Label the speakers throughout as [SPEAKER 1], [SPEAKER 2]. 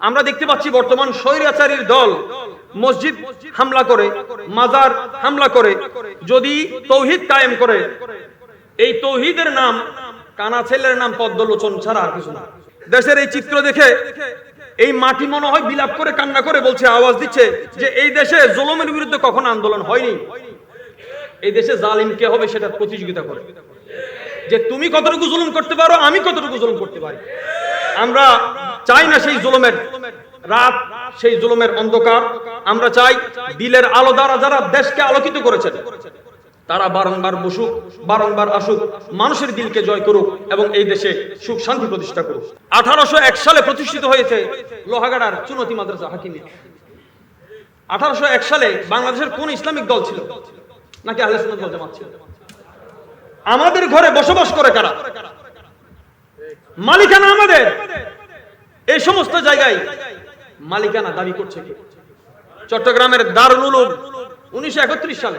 [SPEAKER 1] আমরা দেখতে পাচ্ছি বর্তমান স্বৈরাচারীর দল মসজিদ হামলা করে, মাজার হামলা করে, যদি তৌহিদ কায়েম করে, এই তৌহিদের নাম, কানা ছেলের নাম পদ্মলোচন ছাড়া আর কিছু না। দেশের এই চিত্র দেখে এই মাটি মনে হয় বিলাপ করে কান্না করে বলছে, আওয়াজ দিচ্ছে যে এই দেশে জুলুমের বিরুদ্ধে কখনো আন্দোলন হয়নি। এই দেশে জালিম কে হবে সেটা প্রতিযোগিতা করে। যে তুমি কতটুকু জুলুম করতে পারো, আমি কতটুকু জুলুম করতে পারি। আমরা চাই না সেই জুলুমের রাত, সেই জুলুমের অন্ধকার। আমরা চাই দিলের আলো দ্বারা যারা দেশকে আলোকিত করেছেন, তারা বারংবার বসুক, বারংবার আসুক, মানুষের দিলকে জয় করুক এবং এই দেশে সুখ শান্তি প্রতিষ্ঠা করুক। আঠারোশো এক সালে প্রতিষ্ঠিত হয়েছে লোহাগাড়ার চুনতি মাদ্রাসা হাকিমি। আঠারোশো এক সালে বাংলাদেশের কোন ইসলামিক দল ছিল? নাকি ওয়াল জামাত ছিল? আমাদের ঘরে বসবাস করে কারা? মালিকানা আমাদের। এই সমস্ত জায়গায় মালিকানা দাবি করছে চট্টগ্রামের দারুল উলুম, উনিশশো একত্রিশ সালে।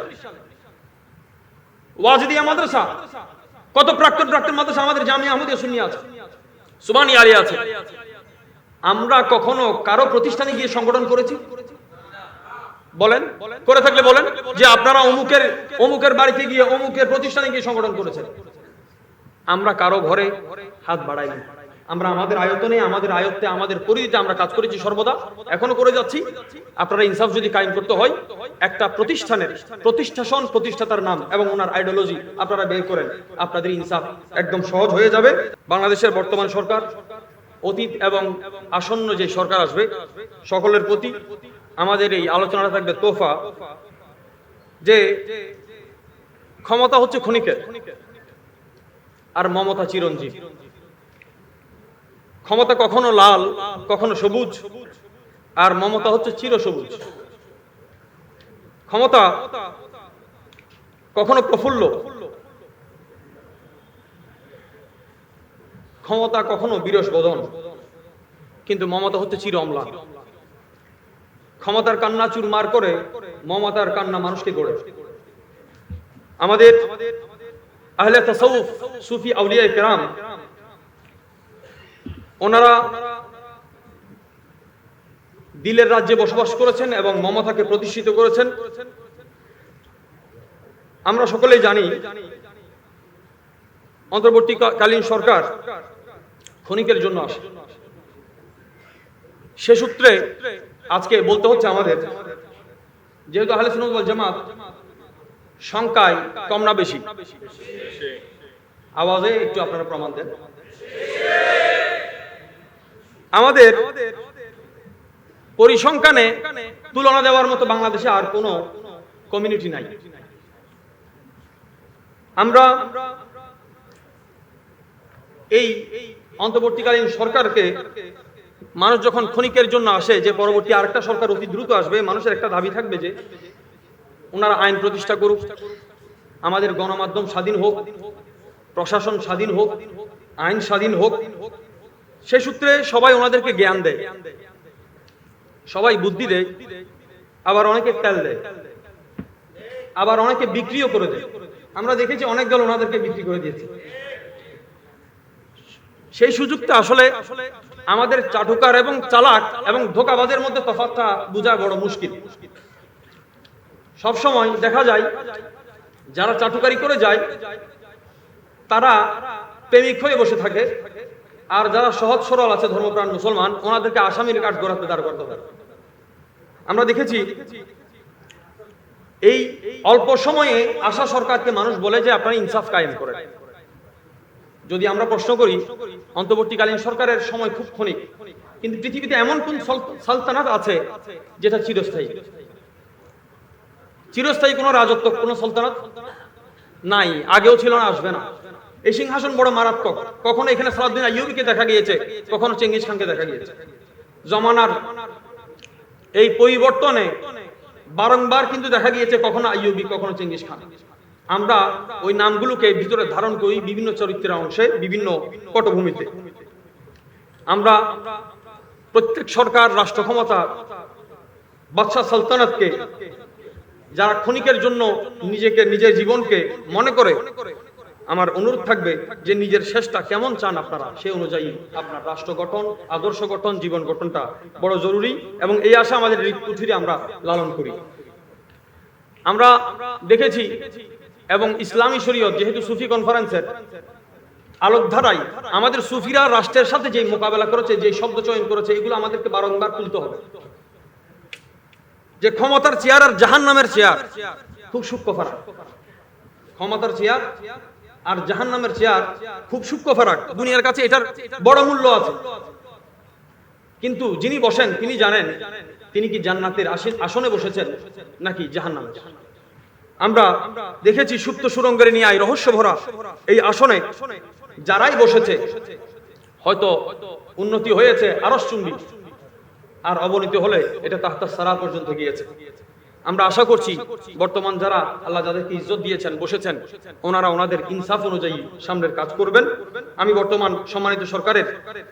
[SPEAKER 1] ওয়াজদিয়া মাদ্রাসা, কত প্রাক্তন প্রাক্তন মাদ্রাসা আমাদের শুনিয়ে আছে, সুবানি আলী আছে। আমরা কখনো কারও প্রতিষ্ঠানে গিয়ে সংগঠন করেছি? বলেন, করে থাকলে বলেন যে আপনারা অমুকের অমুকের বাড়িতে গিয়ে অমুকের প্রতিষ্ঠানে গিয়ে সংগঠন করেছেন। আমরা কারও ঘরে হাত বাড়াইনি। আমরা আমাদের আয়তনে আমাদের আয়ত্তে, আমাদের পরিধিতে আমরা কাজ করেছি সর্বদা। এখনও করে যাচ্ছি। আপনারা ইনসাফ যদি কায়েম করতে হয়, একটা প্রতিষ্ঠানের প্রতিষ্ঠাসন, প্রতিষ্ঠাতার নাম এবং ওনার আইডিওলজি আপনারা বের করেন। আপনাদের ইনসাফ একদম সহজ হয়ে যাবে। বাংলাদেশের বর্তমান সরকার, অতীত এবং আসন্ন যে সরকার আসবে, সকলের প্রতি আমাদের এই আলোচনাটা থাকবে তোফা যে ক্ষমতা হচ্ছে ক্ষণিকের, আর মমতা চিরঞ্জীব। ক্ষমতা কখনো লাল, কখনো সবুজ, আর মমতা হচ্ছে চির সবুজ ক্ষমতা কখনো প্রফুল্ল, ক্ষমতা কখনো বিরস বদন কিন্তু মমতা হচ্ছে চির অম্লা ক্ষমতার কান্না চুরমার করে মমতার কান্না মানুষকে গড়ে। আমাদের আহলে সুফি আউলিয়া কেরাম ওনারা দিলের রাজ্যে বসবাস করেছেন এবং মমতাকে প্রতিষ্ঠিত করেছেন। আমরা সকলেই জানি, অন্তর্বর্তীকালীন সরকার ক্ষণিকের জন্য আসে। সে সূত্রে আজকে বলতে হচ্ছে আমাদের, যেহেতু আহলে ওয়াল জামাত সংখ্যায় কম না বেশি। আওয়াজে একটু আপনারা প্রমাণ দেন। আমাদের পরিসংখ্যানে তুলনা দেওয়ার মতো বাংলাদেশে আর কোনো কমিউনিটি নাই। আমরা এই অন্তর্বর্তীকালীন সরকারকে মানুষ যখন ক্ষণিকের জন্য আসে যে পরবর্তী আরেকটা সরকার অতি দ্রুত আসবে, মানুষের একটা দাবি থাকবে যে ওনারা আইন প্রতিষ্ঠা করুক, আমাদের গণমাধ্যম স্বাধীন হোক, প্রশাসন স্বাধীন হোক, আইন স্বাধীন হোক সে সূত্রে সবাই ওনাদেরকে জ্ঞান দেয়। সবাই বুদ্ধি দেয়, আবার অনেকে তেল দেয়, আবার অনেকে বিক্রিও করে দেয়। আমরা দেখেছি অনেক দল ওনাদেরকে বিক্রি করে দিয়েছে। সেই সুযোগটা আসলে আমাদের চাটুকার এবং চালাক এবং ধোকাবাজের মধ্যে তফাৎটা বোঝা বড় মুশকিল। সব সময় দেখা যায়, যারা চাটুকারি করে যায়, তারা প্রেমিক হয়ে বসে থাকে আর যারা সহজ সরল আছে, ধর্মপ্রাণ মুসলমান, ওনাদেরকে আসামির কাঠ গোড়াতে দাঁড় করতে হবে। আমরা দেখেছি, এই অল্প সময়ে আশা সরকারকে মানুষ বলে যে আপনারা ইনসাফ কায়েম করেন। যদি আমরা প্রশ্ন করি, অন্তর্বর্তীকালীন সরকারের সময় খুব ক্ষণিক, কিন্তু পৃথিবীতে এমন কোন সালতানাত আছে যেটা চিরস্থায়ী? চিরস্থায়ী কোনো রাজত্ব, কোনো সালতানাত নাই, আগেও ছিল না, আসবে না। এই সিংহাসন বড় মারাত্মক। কখনো এখানে সালাউদ্দিন আইয়ুবিকে দেখা গিয়েছে, কখনো চেঙ্গিস খানকে দেখা গিয়েছে। জমানার এই পরিবর্তনে বারংবার কিন্তু দেখা গিয়েছে কখনো আইয়ুবি, কখনো চেঙ্গিস খান। আমরা ওই নামগুলোকে ভিতরে ধারণ করি বিভিন্ন চরিত্রের অংশে, বিভিন্ন পটভূমিতে। আমরা প্রত্যেক সরকার, রাষ্ট্র ক্ষমতা, বাদশাহ সালতানাতকে, যারা ক্ষণিকের জন্য নিজেকে, নিজের জীবনকে মনে করে আমার অনুরোধ থাকবে যে নিজের শেষটা কেমন চান আপনারা সেই অনুযায়ী আপনার রাষ্ট্র গঠন, আদর্শ গঠন, জীবন গঠনটা বড় জরুরি এবং এই আশা আমাদের পুথিরে আমরা লালন করি। আমরা দেখেছি এবং ইসলামী শরীয়ত, যেহেতু সুফি কনফারেন্সের আলোকধারায়, আমাদের সুফিরা রাষ্ট্রের সাথে যে মোকাবেলা করেছে যে শব্দ চয়ন করেছে, এগুলো আমাদেরকে বারংবার তুলতে হবে। যে ক্ষমতার চেয়ার আর জাহান নামের চেয়ার, খুব সূক্ষ্ম ফারাক। ক্ষমতার চেয়ার আর জাহান নামের চেয়ার খুব সূক্ষ্ম ফারাক। দুনিয়ার কাছে এটার বড় মূল্য আছে। কিন্তু যিনি বসেন, তিনি জানেন, তিনি কি জান্নাতের আসনে বসেছেন নাকি জাহান নামের আমরা দেখেছি সুপ্ত সুরঙ্গের নিয়ে রহস্য ভরা এই আসনে যারাই বসেছে, হয়তো উন্নতি হয়েছে আরস চুম্বি, আর অবনতি হলে এটা তাহতার সারা পর্যন্ত গিয়েছে। আমরা আশা করছি বর্তমান যারা আল্লাহ যাদেরকে ইজ্জত দিয়েছেন, বসেছেন, ওনারা ওনাদের ইনসাফ অনুযায়ী সামনের কাজ করবেন। আমি বর্তমান সম্মানিত সরকারের,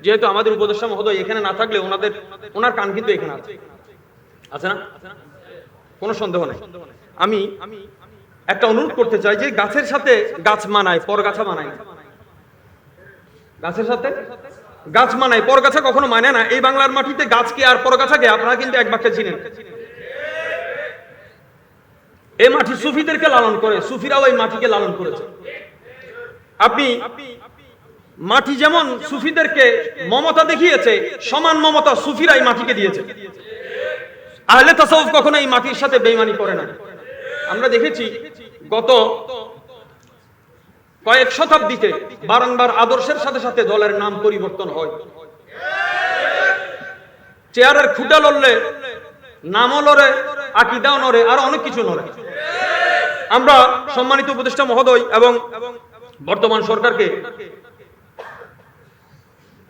[SPEAKER 1] যেহেতু আমাদের উপদেষ্টা মহোদয় এখানে না থাকলে ওনাদের, ওনার কান কিন্তু এখানে আছে। আছে না? কোনো সন্দেহ নেই। আমি একটা অনুরোধ করতে চাই যে গাছের সাথে গাছ মানায়, পরগাছা মানায় গাছের সাথে গাছ মানায়, পরগাছা কখনো মানে না। এই বাংলার মাটিতে গাছকে আর পরগাছাকে আপনারা কিন্তু এক বাক্যে চিনেন। এই মাটি সুফিদেরকে লালন করে, সুফিরাও এই মাটিকে লালন করেছে। আপনি মাটি যেমন সুফিদেরকে মমতা দেখিয়েছে, সমান মমতা সুফিরা এই মাটিকে দিয়েছে। আহলে তাসাউফ কখনো এই মাটির সাথে বেইমানি করে না। আমরা দেখেছি গত কয়েক শতাব্দীতে বারংবার আদর্শের সাথে সাথে দলের নাম পরিবর্তন হয়। চেয়ারের খুঁটা লড়লে, নামও লড়ে আকিদাও নড়ে, আর অনেক কিছু নড়ে। আমরা সম্মানিত উপদেষ্টা মহোদয় এবং বর্তমান সরকারকে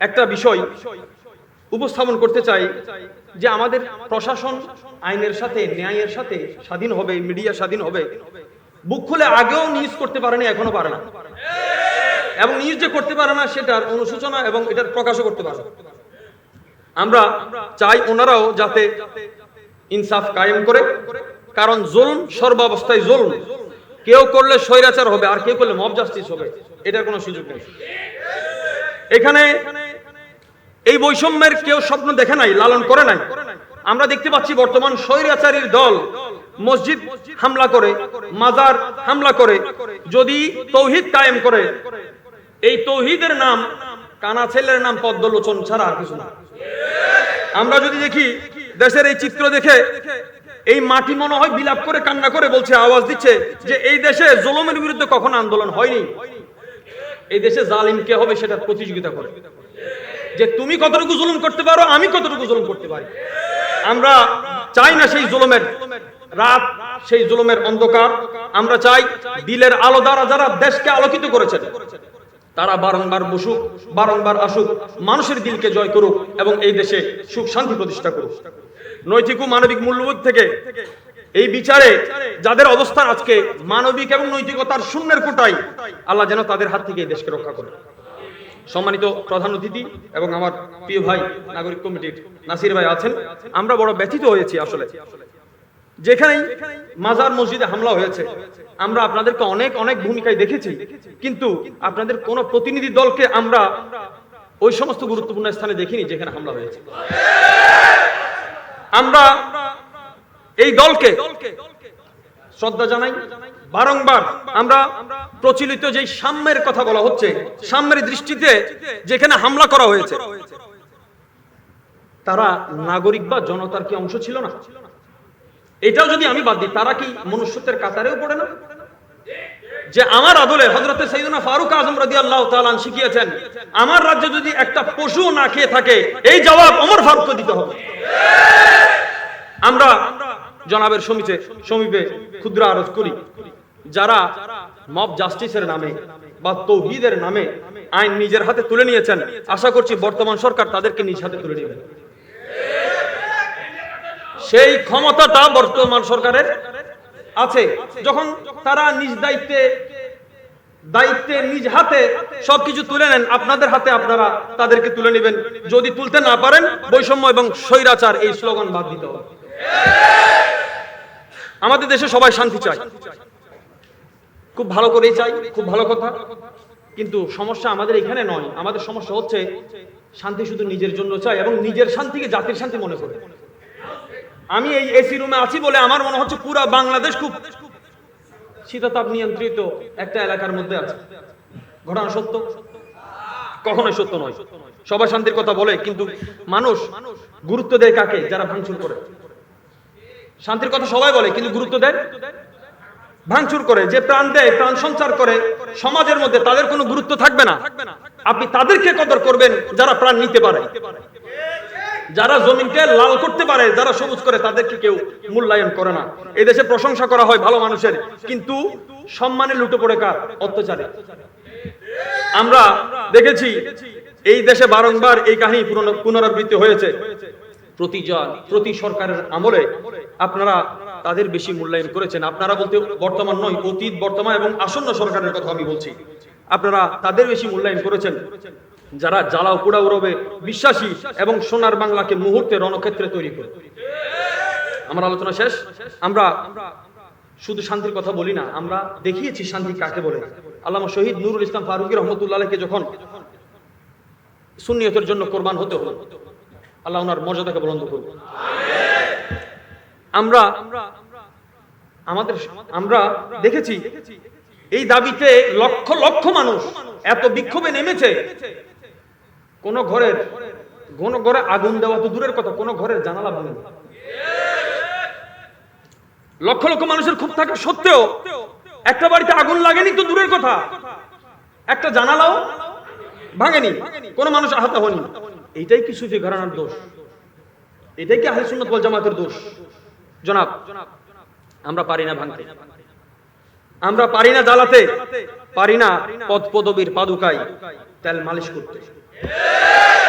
[SPEAKER 1] একটা বিষয় উপস্থাপন করতে চাই যে আমাদের প্রশাসন আইনের সাথে, ন্যায়ের সাথে স্বাধীন হবে, মিডিয়া স্বাধীন হবে। বুক খুলে আগেও নিউজ করতে পারেনি, এখনও পারে না। এবং নিউজ যে করতে পারে না, সেটার অনুসূচনা এবং এটার প্রকাশও করতে পারে আমরা চাই ওনারাও যাতে ইনসাফ কায়েম করে, কারণ জুলম সর্বাবস্থায় জুলম। কেউ করলে স্বৈরাচার হবে, আর কেউ করলে মব জাস্টিস হবে। এটার কোনো সুযোগ নেই। এখানে এই বৈষম্যের কেউ স্বপ্ন দেখে নাই, লালন করে নাই। আমরা দেখতে পাচ্ছি বর্তমান স্বৈরাচারীর দল মসজিদ হামলা করে, মাজার হামলা করে, যদি তৌহিদ কায়েম করে, এই তৌহিদের নাম কানা ছেলের নাম পদ্মলোচন ছাড়া আর কিছু না। আমরা যদি দেখি দেশের এই চিত্র দেখে এই মাটি মনে হয় বিলাপ করে কান্না করে বলছে, আওয়াজ দিচ্ছে যে এই দেশে জুলুমের বিরুদ্ধে কখনো আন্দোলন হয়নি। এই দেশে জালিম কে হবে সেটার প্রতিযোগিতা করে। যে তুমি কতটুকু জুলুম করতে পারো, আমি কতটুকু জুলুম করতে পারি। আমরা চাই না সেই জুলুমের রাত, সেই জুলুমের অন্ধকার। আমরা চাই দিলের আলো দ্বারা যারা দেশকে আলোকিত করেছেন, তারা বারংবার বসুক, বারংবার আসুক, মানুষের দিলকে জয় করুক এবং এই দেশে সুখ শান্তি প্রতিষ্ঠা করুক। নৈতিক ও মানবিক মূল্যবোধ থেকে এই বিচারে যাদের অবস্থান আজকে মানবিক এবং নৈতিকতার শূন্যের কোটাই আল্লাহ যেন তাদের হাত থেকে দেশকে রক্ষা করে। সম্মানিত প্রধান অতিথি এবং আমার প্রিয় ভাই নাগরিক কমিটির নাসির ভাই আছেন। আমরা বড় ব্যথিত হয়েছি আসলে। যেখানেই মাজার মসজিদে হামলা হয়েছে, আমরা আপনাদেরকে অনেক অনেক ভূমিকায় দেখেছি। কিন্তু আপনাদের কোন প্রতিনিধি দলকে আমরা ওই সমস্ত গুরুত্বপূর্ণ স্থানে দেখিনি যেখানে হামলা হয়েছে। আমরা এই দলকে শ্রদ্ধা জানাই। বারংবার আমরা প্রচলিত যে সাম্যের কথা বলা হচ্ছে, সাম্যের দৃষ্টিতে যেখানে হামলা করা হয়েছে, তারা নাগরিক বা জনতার কি অংশ ছিল না? এটাও যদি আমি বাদ দিই, তারা কি মনুষ্যত্বের কাতারেও পড়ে না? যে আমার আদলে হজরতে সৈদনা ফারুক আজম রাদি আল্লাহ তালান শিখিয়েছেন, আমার রাজ্যে যদি একটা পশু না খেয়ে থাকে, এই জবাব অমর ফারুককে দিতে হবে। আমরা জনাবের সমিতে সমীপে ক্ষুদ্র আরোজ করি, যারা মব জাস্টিসের নামে বা তৌহিদের নামে আইন নিজের হাতে তুলে নিয়েছেন, আশা করছি বর্তমান সরকার তাদেরকে নিজ হাতে তুলে নেবে। সেই ক্ষমতাটা বর্তমান সরকারের আছে। যখন তারা নিজ দায়িত্বে দায়িত্বে নিজ হাতে সবকিছু তুলে নেন, আপনাদের হাতে আপনারা তাদেরকে তুলে নেবেন। যদি তুলতে না পারেন, বৈষম্য এবং স্বৈরাচার এই স্লোগান বাদ দিতে হবে। আমাদের দেশে সবাই শান্তি চায়। খুব ভালো করেই চাই খুব ভালো কথা। কিন্তু সমস্যা আমাদের এখানে নয়। আমাদের সমস্যা হচ্ছে, শান্তি শুধু নিজের জন্য চাই এবং নিজের শান্তিকে জাতির শান্তি মনে করে। আমি এই এসি রুমে আছি বলে আমার মনে হচ্ছে পুরা বাংলাদেশ খুব শীতাতাপ নিয়ন্ত্রিত একটা এলাকার মধ্যে আছে। ঘটনা সত্য? কখনোই সত্য নয়। সবাই শান্তির কথা বলে, কিন্তু মানুষ গুরুত্ব দেয় কাকে? যারা ভাঙচুর করে। শান্তির কথা সবাই বলে, কিন্তু গুরুত্ব দেয়? ভাঙচুর করে, যে প্রাণ দেয়, প্রাণ সঞ্চার করে, সমাজের মধ্যে তাদের কোনো গুরুত্ব থাকবে না। আপনি তাদেরকে কদর করবেন যারা প্রাণ নিতে পারে। যারা জমিনকে লাল করতে পারে, যারা সবুজ করে, তাদেরকে কেউ মূল্যায়ন করে না। এই দেশে প্রশংসা করা হয় ভালো মানুষের, কিন্তু সম্মানে লুটে পড়ে কার? অত্যাচারে। আমরা দেখেছি, এই দেশে বারংবার এই কাহিনী পুনরাবৃত্তি হয়েছে। প্রতি জ- প্রতি সরকারের আমলে আপনারা তাদের বেশি মূল্যায়ন করেছেন। আপনারা বলতে বর্তমান নয়, অতীত, বর্তমান এবং আসন্ন সরকারের কথা আমি বলছি। আপনারা তাদের বেশি মূল্যায়ন করেছেন। যারা জ্বালাও পোড়া উড়বে, বিশ্বাসী এবং সোনার বাংলাকে মুহূর্তে রণক্ষেত্রে তৈরি করে আমার আলোচনা শেষ? আমরা শুধু শান্তির কথা বলি না, আমরা দেখিয়েছি শান্তি কাকে বলে। আল্লামা শহীদ নুরুল ইসলাম ফারুকি রহমতুল্লাহকে যখন সুন্নিয়তের জন্য কোরবান হতে হলো, আল্লাহ ওনার মর্যাদাকে বুলন্দ করুন। আমরা, আমাদের, আমরা দেখেছি, এই দাবিতে লক্ষ লক্ষ মানুষ এত বিক্ষোভে নেমেছে কোন ঘরের, কোন ঘরে আগুন দেওয়া তো দূরের কথা, কোন ঘরের জানালা ভাঙে লক্ষ লক্ষ মানুষের খুব থাকা সত্ত্বেও একটা বাড়িতে আগুন লাগেনি তো দূরের কথা। একটা জানালাও ভাঙেনি, কোন মানুষ আহত হয়নি। এইটাই কি সুফি ঘরানার দোষ? এটাই কি আহলে সুন্নাত ওয়াল জামাতের দোষ? জনাব, আমরা পারি না ভাঙতে। আমরা পারি না জ্বালাতে। পারি না পদ পদবীর পাদুকায় তেল মালিশ করতে।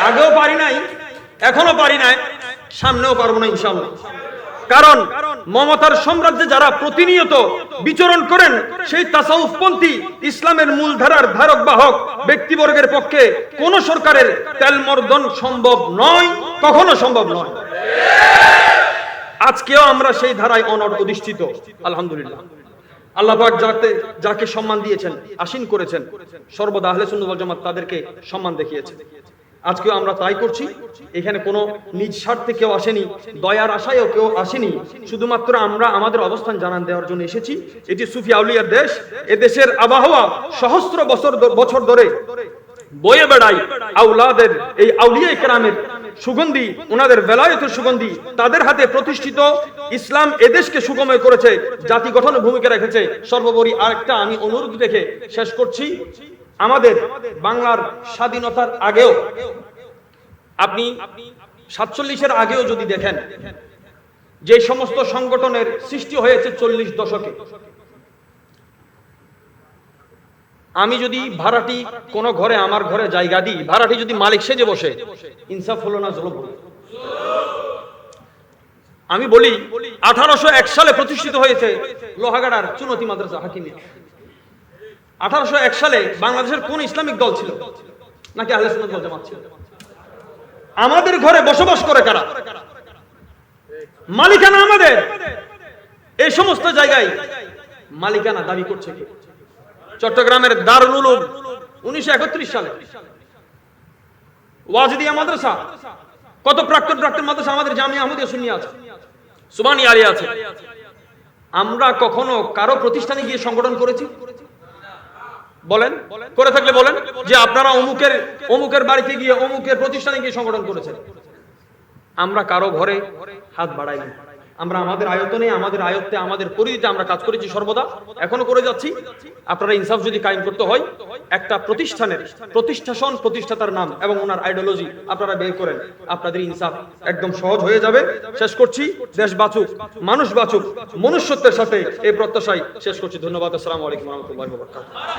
[SPEAKER 1] আগেও পারি নাই, এখনও পারি নাই, সামনেও পারব না ইনশাআল্লাহ। কারণ মমতার সাম্রাজ্যে যারা প্রতিনিয়ত বিচরণ করেন, সেই তাসাউফপন্থী ইসলামের মূলধারার ধারক বাহক ব্যক্তিবর্গের পক্ষে কোন সরকারের তেল মর্দন সম্ভব নয়, কখনো সম্ভব নয়। আজকেও আমরা সেই ধারায় অনড় অধিষ্ঠিত, আলহামদুলিল্লাহ। আল্লাহ পাক যাতে যাকে সম্মান দিয়েছেন, আসীন করেছেন, সর্বদা আহলে ওয়াল জামাত তাদেরকে সম্মান দেখিয়েছে। আজকেও আমরা তাই করছি। এখানে কোনো নিজ স্বার্থে কেউ আসেনি, দয়ার আশায়ও কেউ আসেনি। শুধুমাত্র আমরা আমাদের অবস্থান জানান দেওয়ার জন্য এসেছি। এটি সুফি আউলিয়ার দেশ। এ দেশের আবহাওয়া সহস্র বছর বছর ধরে বয়ে বেড়াই আউলাদের, এই আউলিয়া কেরামের সুগন্ধি, ওনাদের বেলায়তের সুগন্ধি, তাদের হাতে প্রতিষ্ঠিত ইসলাম এদেশকে সুগময় করেছে, জাতি গঠনে ভূমিকা রেখেছে। সর্বোপরি আরেকটা আমি অনুরোধ রেখে শেষ করছি, আমাদের বাংলার স্বাধীনতার আগেও, আপনি সাতচল্লিশের আগেও যদি দেখেন, যে সমস্ত সংগঠনের সৃষ্টি হয়েছে চল্লিশ দশকে আমি যদি ভাড়াটি কোন ঘরে, আমার ঘরে জায়গা দিই, ভাড়াটি যদি মালিক সেজে বসে, ইনসাফ হলো না জলব আমি বলি, আঠারোশো এক সালে প্রতিষ্ঠিত হয়েছে লোহাগাড়ার চুনতি মাদ্রাসা, হাকিমি। আঠারোশো এক সালে বাংলাদেশের কোন ইসলামিক দল ছিল? নাকি আহলে ওয়াল জামাত ছিল? আমাদের ঘরে বসবাস করে কারা? মালিকানা আমাদের। এই সমস্ত জায়গায় মালিকানা দাবি করছে কে? চট্টগ্রামের দারুল উলুম, উনিশশো একত্রিশ সালে। ওয়াজদিয়া মাদ্রাসা, কত প্রাক্তন প্রাক্তন মাদ্রাসা আমাদের জামিয়া আহমদিয়া সুন্নিয়া আছে, সুবানি আলী আছে। আমরা কখনো কারও প্রতিষ্ঠানে গিয়ে সংগঠন করেছি? বলেন, করে থাকলে বলেন যে আপনারা অমুকের অমুকের বাড়িতে গিয়ে, অমুকের প্রতিষ্ঠানে গিয়ে সংগঠন করেছেন। আমরা কারও ঘরে হাত বাড়াইনি। আমরা আমাদের আয়তনে আমাদের আয়ত্তে, আমাদের পরিধিতে আমরা কাজ করেছি সর্বদা। এখনও করে যাচ্ছি। আপনারা ইনসাফ যদি কায়েম করতে হয়, একটা প্রতিষ্ঠানের প্রতিষ্ঠাসন, প্রতিষ্ঠাতার নাম এবং ওনার আইডিওলজি আপনারা বের করেন। আপনাদের ইনসাফ একদম সহজ হয়ে যাবে। শেষ করছি। দেশ বাঁচুক, মানুষ বাঁচুক, মনুষ্যত্বের সাথে এই প্রত্যাশায় শেষ করছি। ধন্যবাদ। আসসালামু আলাইকুম রহমতুল্লাহ